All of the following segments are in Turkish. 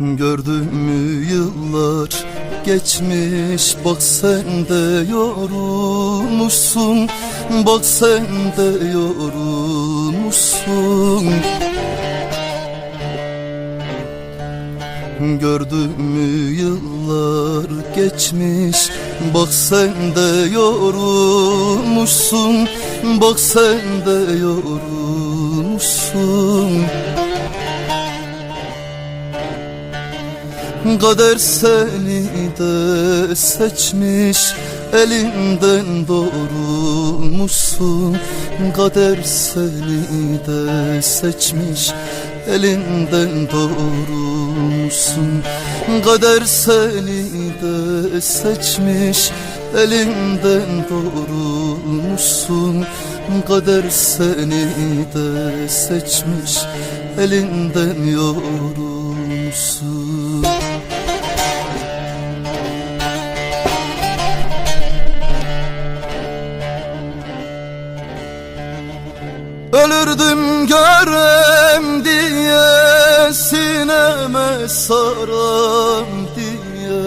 Gördüm mü yıllar geçmiş Bak sen de yorulmuşsun. Bak sen de yorulmuşsun. Gördüm mü yıllar geçmiş Bak sen de yorulmuşsun. Bak sen de yorulmuşsun Kader seni de seçmiş Elinden doğrulmuşsun. Kader seni de seçmiş Elinden doğrulmuşsun. Kader seni de seçmiş Elinden doğrulmuşsun. Kader seni de seçmiş Elinden yorulmuşsun Görem diye sineme saram diye.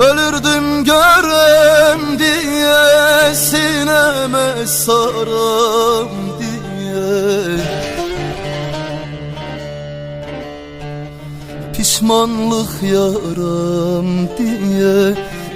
Ölürdüm görem diye sineme saram diye. Pişmanlık yaram diye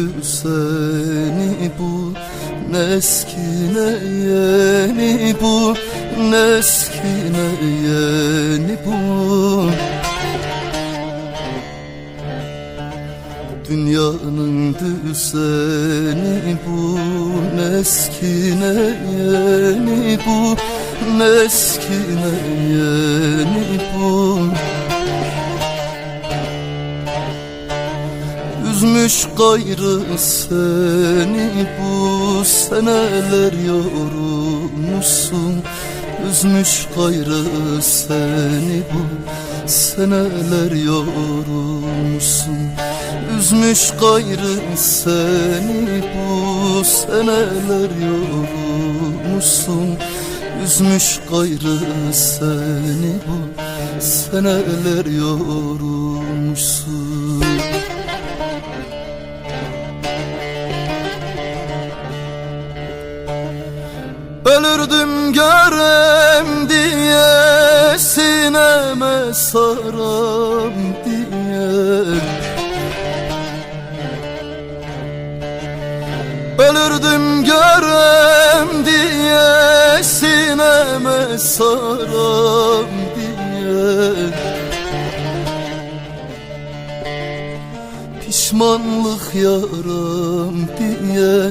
Düzeni bu Ne eski ne yeni bu Ne eski ne yeni bu. Dünyanın düzeni bu Ne eski ne yeni bu Ne eski ne yeni bu Üzmüş gayrı seni bu seneler yorulmuşsun Üzmüş gayrı seni bu seneler yorulmuşsun Üzmüş gayrı seni bu seneler yorulmuşsun Üzmüş gayrı seni bu seneler yorulmuşsun Ölürdüm görem diye sineme saram diye. Ölürdüm görem diye sineme saram diye. Pişmanlık yaram diye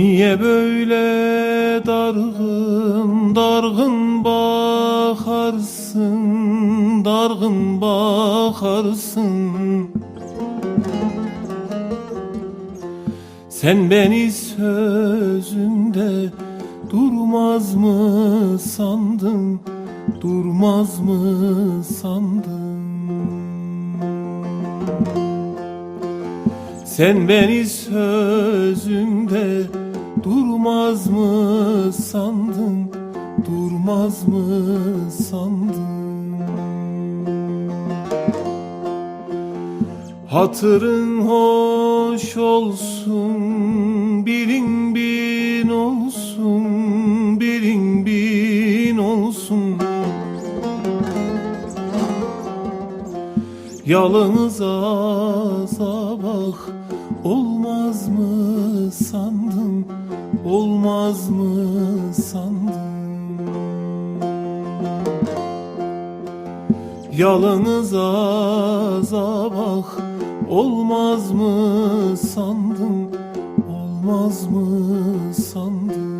Niye böyle dargın dargın bakarsın dargın bakarsın? Sen beni sözünde durmaz mı sandın Durmaz mı sandın? Sen beni sözünde durmaz mı sandın? Durmaz mı sandın? Hatırın hoş olsun, bilin bin olsun, bilin bin olsun. Yalnız ağza bak, olmaz mı sandın, olmaz mı sandın? Yalnız ağza bak Olmaz mı sandın Olmaz mı sandın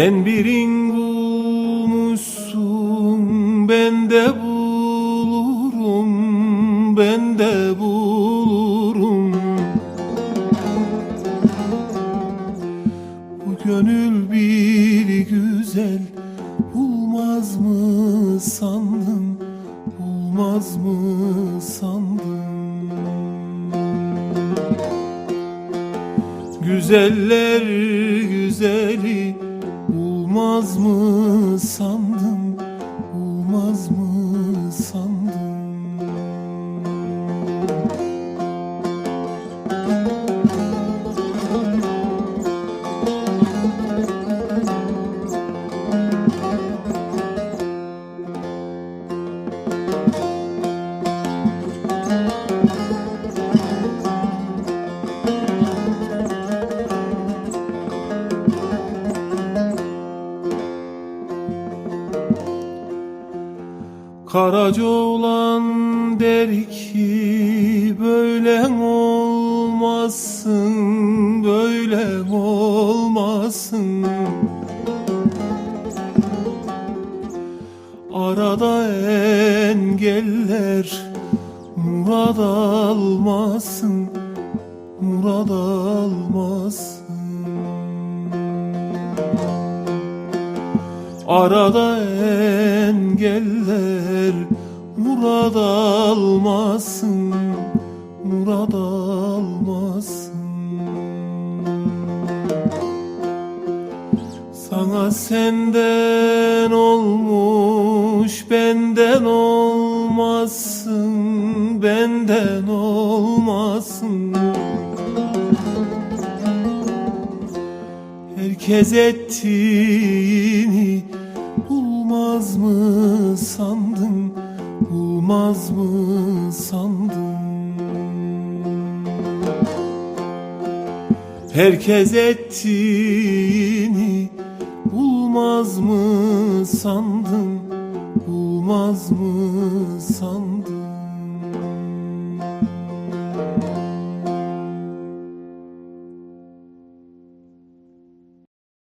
Sen birin bulmuşsun, ben de bulurum, ben de bulurum. Bu gönül bir güzel bulmaz mı sandın bulmaz mı sandın Güzeller güzeli bulmaz mı sandın? Bulmaz mı sandın Karaca olan der ki böyle olmasın, böyle olmasın. Arada engeller murad almasın, murad almasın. Arada engeller murad almasın, murad almasın. Sana senden olmuş, benden olmasın, benden olmasın. Herkes ettiğini bulmaz mı sandın, bulmaz mı sandın? Herkes ettiğini bulmaz mı sandın, bulmaz mı sandın?